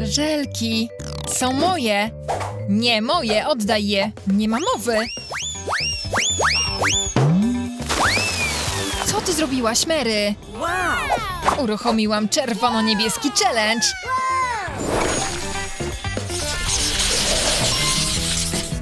Żelki. Są moje. Nie moje, oddaj je. Nie ma mowy. Co ty zrobiłaś, Mary? Uruchomiłam czerwono-niebieski challenge.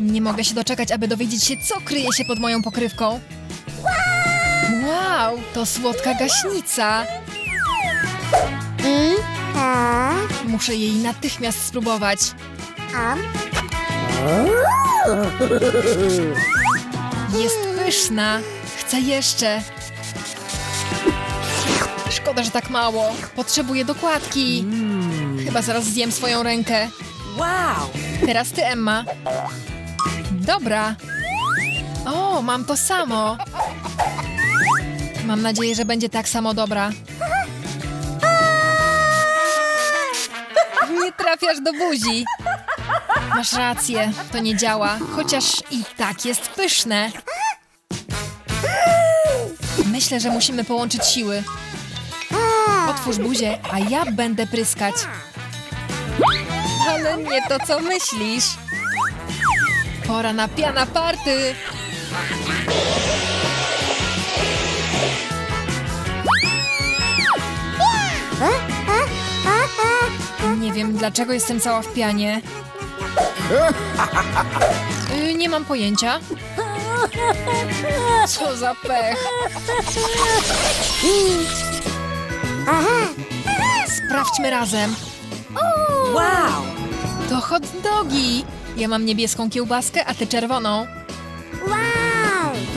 Nie mogę się doczekać, aby dowiedzieć się, co kryje się pod moją pokrywką. Wow, to słodka gaśnica. Muszę jej natychmiast spróbować. Jest pyszna. Chcę jeszcze. Szkoda, że tak mało. Potrzebuję dokładki. Chyba zaraz zjem swoją rękę. Wow! Teraz ty, Emma. Dobra. O, mam to samo. Mam nadzieję, że będzie tak samo dobra. Trafiasz do buzi. Masz rację, to nie działa, chociaż i tak jest pyszne. Myślę, że musimy połączyć siły. Otwórz buzię, a ja będę pryskać. Ale nie to, co myślisz. Pora na piana party. Nie wiem, dlaczego jestem cała w pianie. Y, nie mam pojęcia. Co za pech. Sprawdźmy razem. Wow! To hot dogi. Ja mam niebieską kiełbaskę, a ty czerwoną.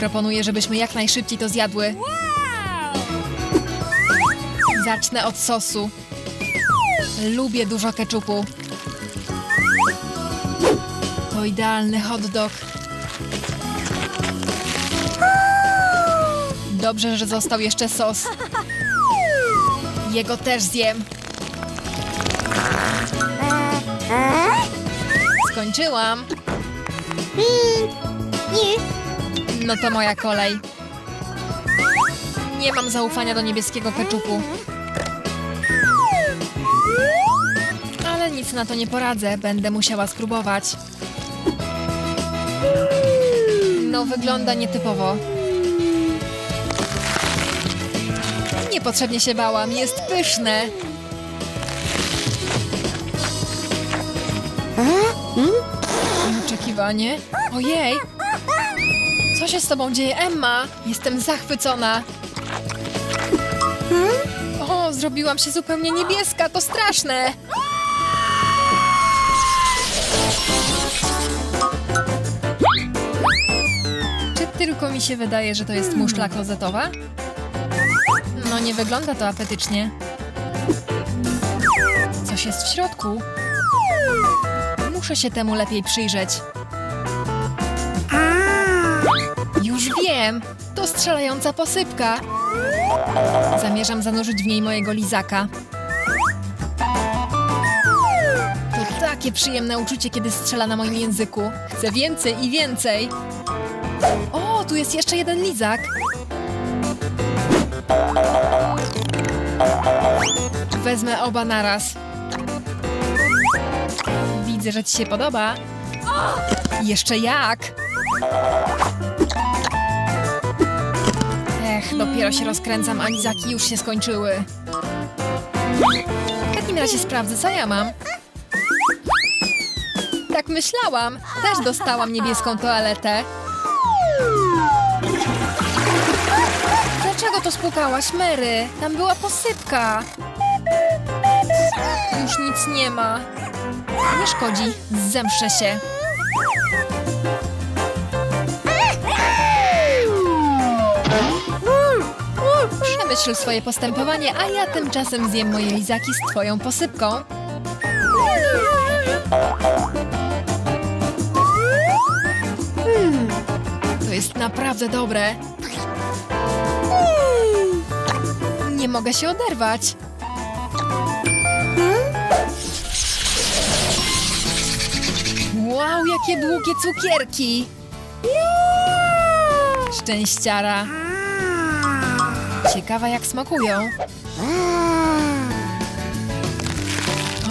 Proponuję, żebyśmy jak najszybciej to zjadły. Zacznę od sosu. Lubię dużo keczupu. To idealny hot dog. Dobrze, że został jeszcze sos. Jego też zjem. Skończyłam. No to moja kolej. Nie mam zaufania do niebieskiego keczupu. Nic na to nie poradzę, będę musiała spróbować. No, wygląda nietypowo. Niepotrzebnie się bałam, jest pyszne. Oczekiwanie. Ojej! Co się z tobą dzieje, Emma? Jestem zachwycona. O, zrobiłam się zupełnie niebieska, to straszne. Tylko mi się wydaje, że to jest muszla klozetowa? No nie wygląda to apetycznie. Coś jest w środku. Muszę się temu lepiej przyjrzeć. Już wiem! To strzelająca posypka. Zamierzam zanurzyć w niej mojego lizaka. To takie przyjemne uczucie, kiedy strzela na moim języku. Chcę więcej i więcej. O, tu jest jeszcze jeden lizak. Wezmę oba naraz. Widzę, że ci się podoba. Jeszcze jak! Ech, dopiero się rozkręcam, a lizaki już się skończyły. W takim razie sprawdzę, co ja mam. Tak myślałam. Też dostałam niebieską toaletę. Dlaczego to spłukałaś, Mary? Tam była posypka. Już nic nie ma. Nie szkodzi, zemszę się. Przemyśl swoje postępowanie, a ja tymczasem zjem moje lizaki z twoją posypką. To jest naprawdę dobre. Nie mogę się oderwać. Wow, jakie długie cukierki! Szczęściara. Ciekawa jak smakują.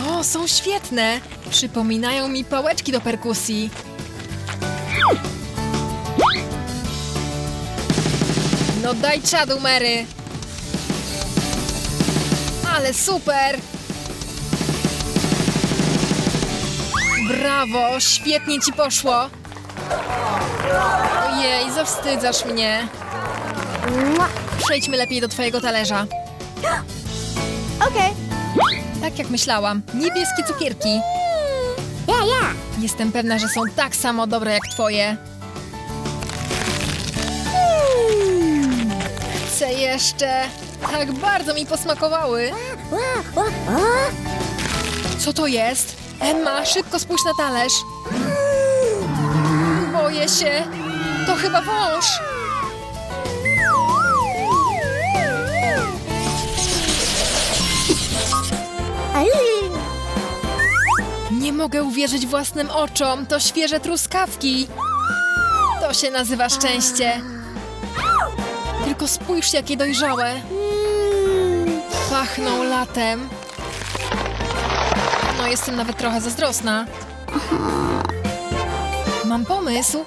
O, są świetne! Przypominają mi pałeczki do perkusji. No daj czadu, Mary! Ale super! Brawo, świetnie ci poszło! Ojej, zawstydzasz mnie. Przejdźmy lepiej do twojego talerza. Okay. Tak jak myślałam, niebieskie cukierki. Yeah, yeah. Jestem pewna, że są tak samo dobre jak twoje. Chcę jeszcze. Tak bardzo mi posmakowały. Co to jest? Emma, szybko spójrz na talerz. Boję się. To chyba wąż. Nie mogę uwierzyć własnym oczom. To świeże truskawki. To się nazywa szczęście. Tylko spójrz, jakie dojrzałe. Pachną latem. No, jestem nawet trochę zazdrosna. Mam pomysł.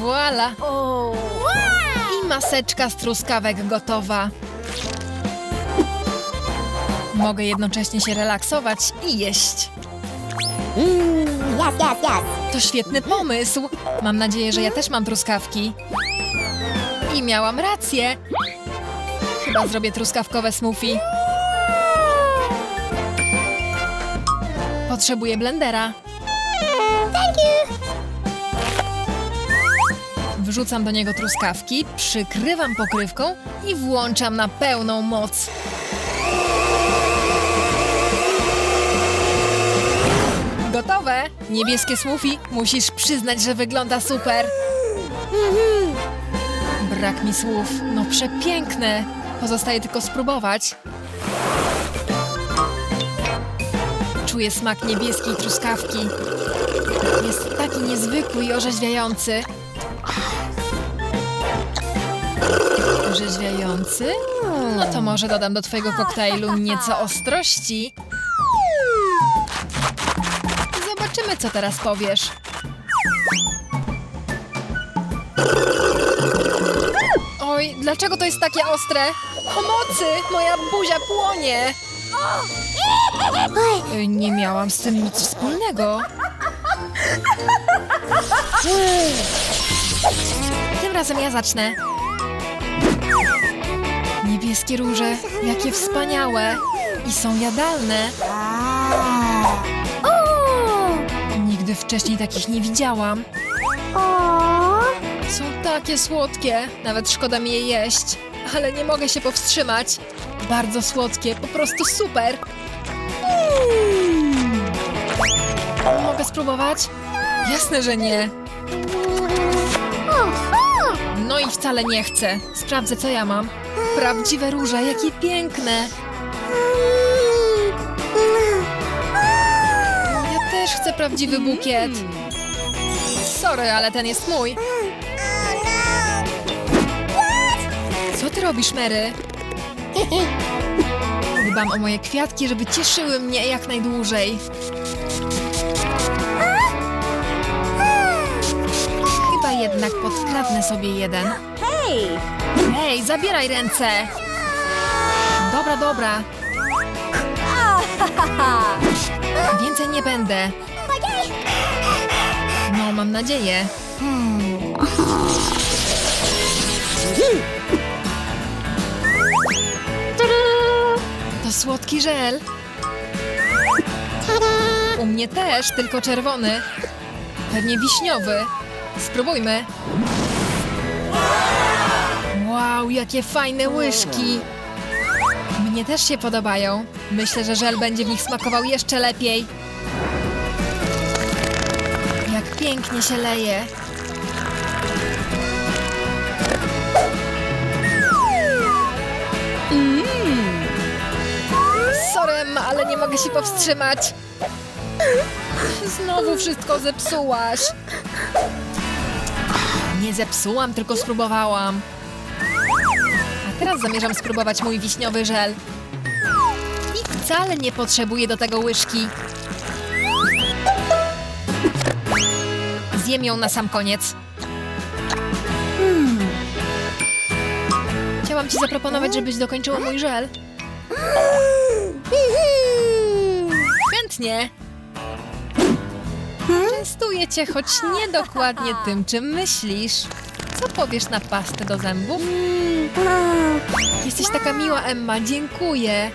Voila! I maseczka z truskawek gotowa. Mogę jednocześnie się relaksować i jeść. Mm. Yes, yes, yes. To świetny pomysł. Mam nadzieję, że ja też mam truskawki. I miałam rację. Chyba zrobię truskawkowe smoothie. Potrzebuję blendera. Thank you. Wrzucam do niego truskawki, przykrywam pokrywką i włączam na pełną moc. Gotowe! Niebieskie smoothie. Musisz przyznać, że wygląda super. Brak mi słów. No przepiękne. Pozostaje tylko spróbować. Czuję smak niebieskiej truskawki. Jest taki niezwykły i orzeźwiający. Orzeźwiający? No to może dodam do twojego koktajlu nieco ostrości. Zobaczymy, co teraz powiesz. Oj, dlaczego to jest takie ostre? Pomocy! Moja buzia płonie! Nie miałam z tym nic wspólnego. Tym razem ja zacznę. Niebieskie róże, jakie wspaniałe! I są jadalne. Nigdy wcześniej takich nie widziałam. Są takie słodkie, nawet szkoda mi je jeść, ale nie mogę się powstrzymać. Bardzo słodkie, po prostu super. Mogę spróbować? Jasne, że nie. No i wcale nie chcę. Sprawdzę, co ja mam. Prawdziwe róże, jakie piękne. Chcę prawdziwy bukiet. Sorry, ale ten jest mój. Co ty robisz, Mary? Dbam o moje kwiatki, żeby cieszyły mnie jak najdłużej. Chyba jednak podkradnę sobie jeden. Hey. Hej, zabieraj ręce! Dobra, dobra. Więcej nie będę. No, mam nadzieję. To słodki żel. U mnie też, tylko czerwony. Pewnie wiśniowy. Spróbujmy. Wow, jakie fajne łyżki! Mnie też się podobają. Myślę, że żel będzie w nich smakował jeszcze lepiej. Pięknie się leje. Sorry, Emma, ale nie mogę się powstrzymać. Znowu wszystko zepsułaś. Nie zepsułam, tylko spróbowałam. A teraz zamierzam spróbować mój wiśniowy żel. I wcale nie potrzebuję do tego łyżki. Zjem ją na sam koniec. Chciałam ci zaproponować, żebyś dokończyła mój żel. Chętnie. Częstuję cię, choć nie dokładnie tym, czym myślisz. Co powiesz na pastę do zębów? Jesteś taka miła, Emma, dziękuję.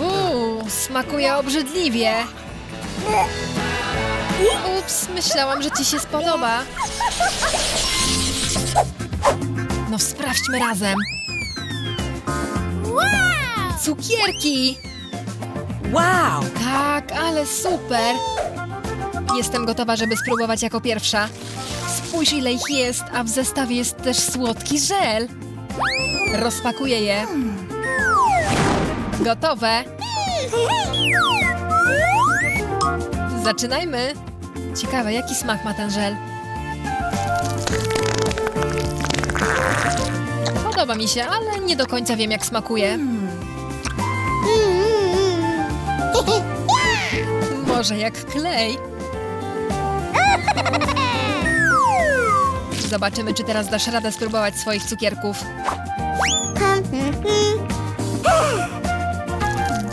Uuu, smakuje obrzydliwie. Ups, myślałam, że ci się spodoba. No sprawdźmy razem. Cukierki! Wow. Tak, ale super! Jestem gotowa, żeby spróbować jako pierwsza. Spójrz, ile ich jest, a w zestawie jest też słodki żel. Rozpakuję je. Gotowe. Zaczynajmy. Ciekawe, jaki smak ma ten żel. Podoba mi się, ale nie do końca wiem, jak smakuje. Może jak klej. Zobaczymy, czy teraz dasz radę spróbować swoich cukierków.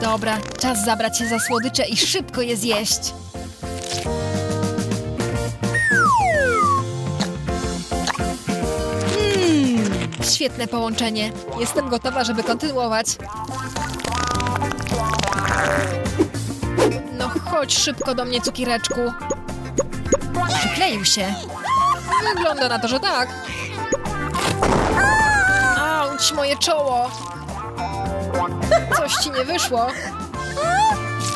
Dobra, czas zabrać się za słodycze i szybko je zjeść. Świetne połączenie. Jestem gotowa, żeby kontynuować. No chodź szybko do mnie, cukiereczku. Przykleił się. Wygląda na to, że tak. Auć, moje czoło. Coś ci nie wyszło.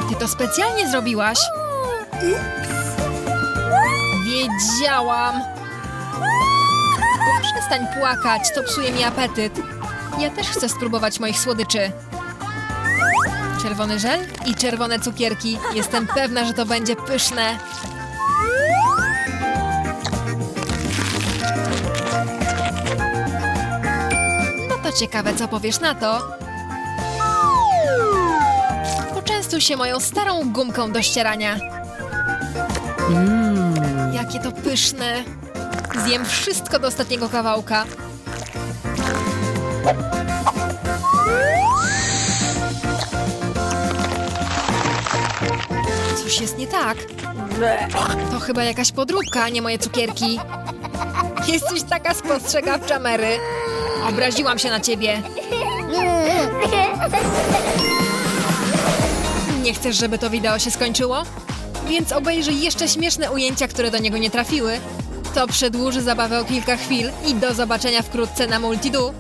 Ty to specjalnie zrobiłaś. Wiedziałam. Przestań płakać, to psuje mi apetyt. Ja też chcę spróbować moich słodyczy. Czerwony żel i czerwone cukierki. Jestem pewna, że to będzie pyszne. No to ciekawe, co powiesz na to. Poczęstuj się moją starą gumką do ścierania. Jakie to pyszne. Zjem wszystko do ostatniego kawałka. Coś jest nie tak. To chyba jakaś podróbka, a nie moje cukierki. Jesteś taka spostrzegawcza, Mary. Obraziłam się na ciebie. Nie chcesz, żeby to wideo się skończyło? Więc obejrzyj jeszcze śmieszne ujęcia, które do niego nie trafiły. To przedłuży zabawę o kilka chwil i do zobaczenia wkrótce na Multidu.